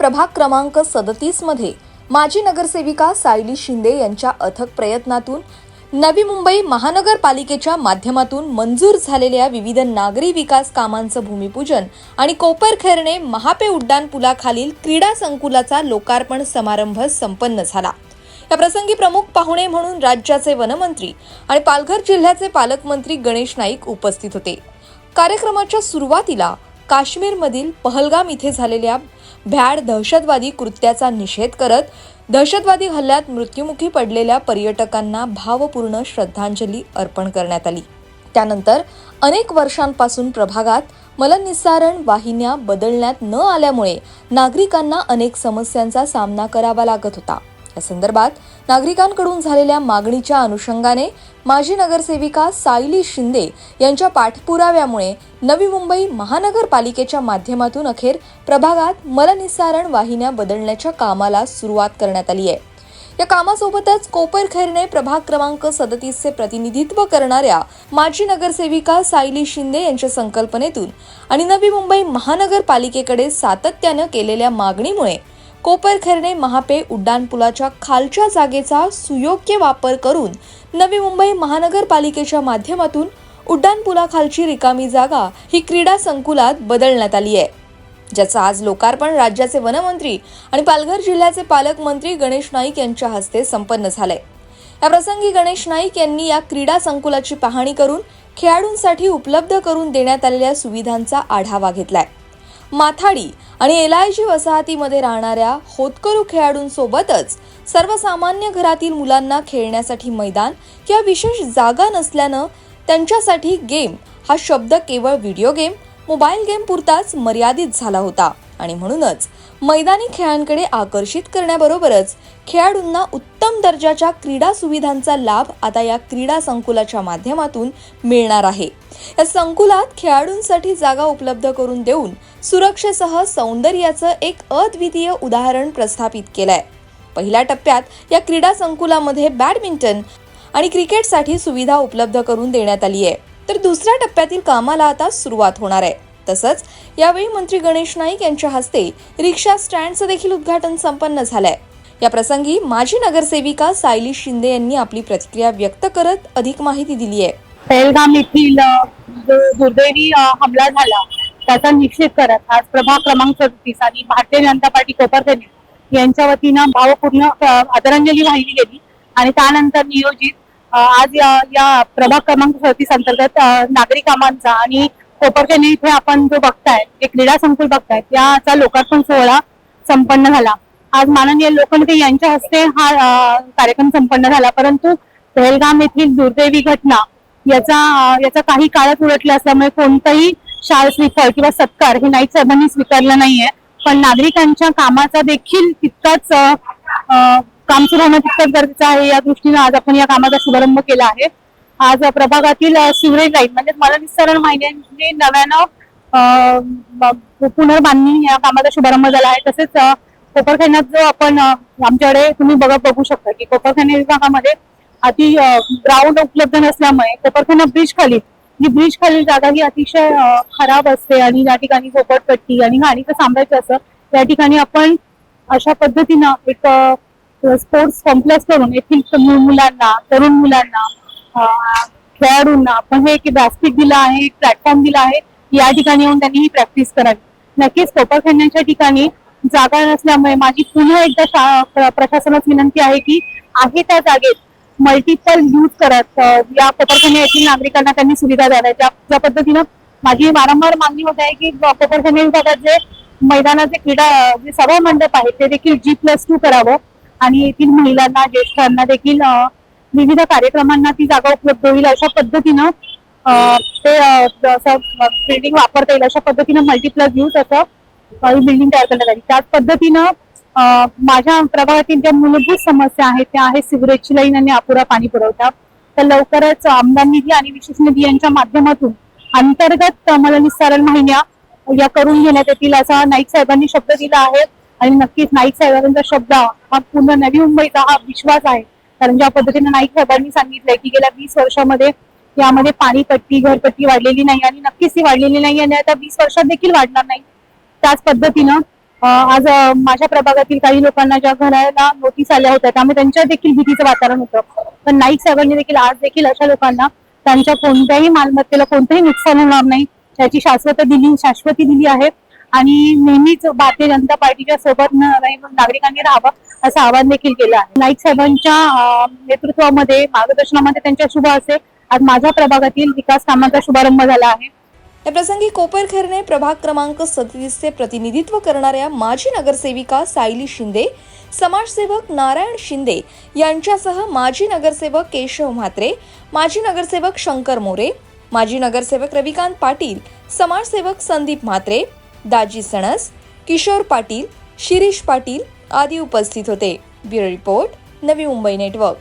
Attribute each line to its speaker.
Speaker 1: प्रभाग क्रमांक सदतीसमध्ये माजी नगरसेविका सायली शिंदे यांच्या अथक प्रयत्नातून नवी मुंबई महानगरपालिकेच्या माध्यमातून मंजूर झालेल्या विविध नागरी विकास कामांचं भूमिपूजन आणि कोपरखेरणे महापे उड्डाण पुलाखालील क्रीडा संकुलाचा लोकार्पण समारंभ संपन्न झाला. या प्रसंगी प्रमुख पाहुणे म्हणून राज्याचे वनमंत्री आणि पालघर जिल्ह्याचे पालकमंत्री गणेश नाईक उपस्थित होते. कार्यक्रमाच्या सुरुवातीला काश्मीरमधील पहलगाम इथे झालेल्या भ्याड दहशतवादी कृत्याचा निषेध करत दहशतवादी हल्ल्यात मृत्युमुखी पडलेल्या पर्यटकांना भावपूर्ण श्रद्धांजली अर्पण करण्यात आली. त्यानंतर अनेक वर्षांपासून प्रभागात मलनिस्सारण वाहिन्या बदलण्यात न आल्यामुळे नागरिकांना अनेक समस्यांचा सामना करावा लागत होता. या संदर्भात नागरिकांकडून झालेल्या मागणीच्या अनुषंगाने माजी नगरसेविका सायली शिंदे यांच्या पाठपुराव्यामुळे नवी मुंबई महानगरपालिकेच्या माध्यमातून अखेर प्रभागात मलनिस्सारण वाहिन्या बदलण्याच्या कामाला सुरुवात करण्यात आली आहे. या कामासोबतच कोपरखैरने प्रभाग क्रमांक सदतीसचे प्रतिनिधित्व करणाऱ्या माजी नगरसेविका सायली शिंदे यांच्या संकल्पनेतून आणि नवी मुंबई महानगरपालिकेकडे सातत्यानं केलेल्या मागणीमुळे कोपरखैरणे महापे उड्डाणपुलाच्या खालच्या जागेचा सुयोग्य वापर करून नवी मुंबई महानगरपालिकेच्या माध्यमातून उड्डाणपुलाखालची रिकामी जागा ही क्रीडा संकुलात बदलण्यात आली आहे ज्याचं आज लोकार्पण राज्याचे वनमंत्री आणि पालघर जिल्ह्याचे पालकमंत्री गणेश नाईक यांच्या हस्ते संपन्न झालंय. या प्रसंगी गणेश नाईक यांनी या क्रीडा संकुलाची पाहणी करून खेळाडूंसाठी उपलब्ध करून देण्यात आलेल्या सुविधांचा आढावा घेतलाय. माथाडी आणि एलआयजी वसाहतीमध्ये राहणाऱ्या होतकरू खेळाडूंसोबतच सर्वसामान्य घरातील मुलांना खेळण्यासाठी मैदान किंवा विशेष जागा नसल्यानं त्यांच्यासाठी गेम हा शब्द केवळ व्हिडिओ गेम मोबाईल गेम पुरताच मर्यादित झाला होता. आणि म्हणूनच मैदानी खेळांकडे आकर्षित करण्याबरोबरच खेळाडूंना उत्तम दर्जाच्या क्रीडा सुविधांचा लाभ आता या क्रीडा संकुलाच्या माध्यमातून मिळणार आहे. या संकुलात खेळाडूंसाठी जागा उपलब्ध करून देऊन सुरक्षेसह सौंदर्याचं एक अद्वितीय उदाहरण प्रस्थापित केलंय. पहिल्या टप्प्यात या क्रीडा संकुलामध्ये बॅडमिंटन आणि क्रिकेटसाठी सुविधा उपलब्ध करून देण्यात आली आहे तर दुसऱ्या टप्प्यातील कामाला आता सुरुवात होणार आहे. तसंच यावेळी मंत्री गणेश नाईक यांच्या हस्ते रिक्षा स्टँडचं देखील उद्घाटन संपन्न झालंय. या प्रसंगी माजी नगरसेविका सायली शिंदे यांनी आपली प्रतिक्रिया व्यक्त करत अधिक माहिती दिली आहे.
Speaker 2: पेलगाम येथील जो दुर्दैवी हमला झाला त्याचा निषेध करत आज प्रभाग क्रमांक सदतीस आणि भारतीय जनता पार्टी कोपरखैरणे यांच्या वतीनं भावपूर्ण आदरांजली वाहिली गेली आणि त्यानंतर नियोजित आज या या प्रभाग क्रमांक सदतीस अंतर्गत नागरिकांचा कामांचा आणि कोपरखैरणे इथे आपण जो बघताय जे क्रीडा संकुल बघताय त्याचा लोकार्पण सोहळा संपन्न झाला. आज माननीय लोखंडे यांच्या हस्ते हा कार्यक्रम संपन्न झाला. परंतु पहलगाम येथील दुर्दैवी घटना याचा याचा काही काळात उलटला असल्यामुळे कोणताही शाल श्रीफळ किंवा सत्कार हे नाईक साहेबांनी स्वीकारलं नाहीये. पण नागरिकांच्या कामाचा देखील तितकाच काम सुरू होणं तितकंच गरजेचं आहे. या दृष्टीने आज आपण या कामाचा शुभारंभ केला आहे. आज प्रभागातील सिवरेज लाईन म्हणजे मला निसरण महिन्याने नव्यानं पुनर्बांधणी या कामाचा शुभारंभ झाला आहे. तसेच कोपरखान्यात जो आपण आमच्याकडे तुम्ही बघत बघू शकता की कोपरखाने विभागामध्ये अति ग्राउंड उपलब्ध नसल्यामुळे कोपरखाना ब्रिज खाली जी ब्रिज खाली जागा ही अतिशय खराब असते आणि या ठिकाणी झोपडपट्टी आणि गाडीचं साम्राज्य असं या ठिकाणी आपण अशा पद्धतीनं एक स्पोर्ट्स कॉम्प्लेक्स करून येथील मुलांना तरुण मुलांना खेळाडूंना आपण हे एक व्यासपीठ दिलं आहे एक प्लॅटफॉर्म दिला आहे या ठिकाणी येऊन त्यांनी ही प्रॅक्टिस करावी. नक्कीच कोपरखैरण्याच्या ठिकाणी जागा नसल्यामुळे माझी पुन्हा एकदा शा- प्रशासनास विनंती आहे की आहे त्या जागेत मल्टिपल यूज करत या कोपरखाने येथील नागरिकांना त्यांनी सुविधा द्याव्या ज्या ज्या पद्धतीनं माझी वारंवार मागणी होत आहे की कोपरखाने विभागात जे मैदानाचे क्रीडा जे सभा मंडप आहे ते देखील जी प्लस टू करावं. आणि येथील महिलांना ज्येष्ठांना देखील विविध कार्यक्रमांना ती जागा उपलब्ध होईल अशा पद्धतीनं ते बिल्डिंग वापरता येईल अशा पद्धतीनं मल्टिप्लस यूज असं बिल्डिंग तयार करण्यात आली. त्याच पद्धतीनं माझ्या प्रभागातील ज्या मूलभूत समस्या आहेत त्या आहेत सिवरेजची लाईन आणि अपुरा पाणी पुरवठा. तर लवकरच आमदार निधी आणि विशेष निधी यांच्या माध्यमातून अंतर्गत मलनिस्सारण महिन्या या करून घेण्यात येतील असा नाईक साहेबांनी शब्द दिला आहे. आणि नक्कीच नाईक साहेबांचा शब्द हा पूर्ण नवी मुंबईचा हा विश्वास आहे. कारण ज्या पद्धतीने नाईक साहेबांनी सांगितलंय की गेल्या वीस वर्षामध्ये यामध्ये पाणीपट्टी घरपट्टी वाढलेली नाही आणि नक्कीच ती वाढलेली नाही आणि आता वीस वर्षात देखील वाढणार नाही. त्याच पद्धतीनं आज माझ्या प्रभागातील काही लोकांना ज्या घराला नोटीस आल्या होत्या त्यामुळे त्यांच्या देखील भीतीचं वातावरण होतं. पण नाईक साहेबांनी देखील आज देखील अशा लोकांना त्यांच्या कोणत्याही मालमत्तेला कोणतंही नुकसान होणार नाही त्याची शाश्वत दिली शाश्वती दिली आहे. आणि नेहमीच भारतीय जनता पार्टीच्या सोबत नागरिकांनी राहावं असं आवाहन देखील केलं आहे. नाईक साहेबांच्या नेतृत्वामध्ये मार्गदर्शनामध्ये त्यांच्या शुभ असे आज माझ्या प्रभागातील विकास कामांचा शुभारंभ झाला आहे.
Speaker 1: या प्रसंगी कोपरखेरणे प्रभाग क्रमांक सदतीसचे प्रतिनिधित्व करणाऱ्या माजी नगरसेविका सायली शिंदे समाजसेवक नारायण शिंदे यांच्यासह माजी नगरसेवक केशव म्हात्रे माजी नगरसेवक शंकर मोरे माजी नगरसेवक रविकांत पाटील समाजसेवक संदीप म्हात्रे दाजी सणस किशोर पाटील शिरीष पाटील आदी उपस्थित होते. Bureau report Navi Mumbai network.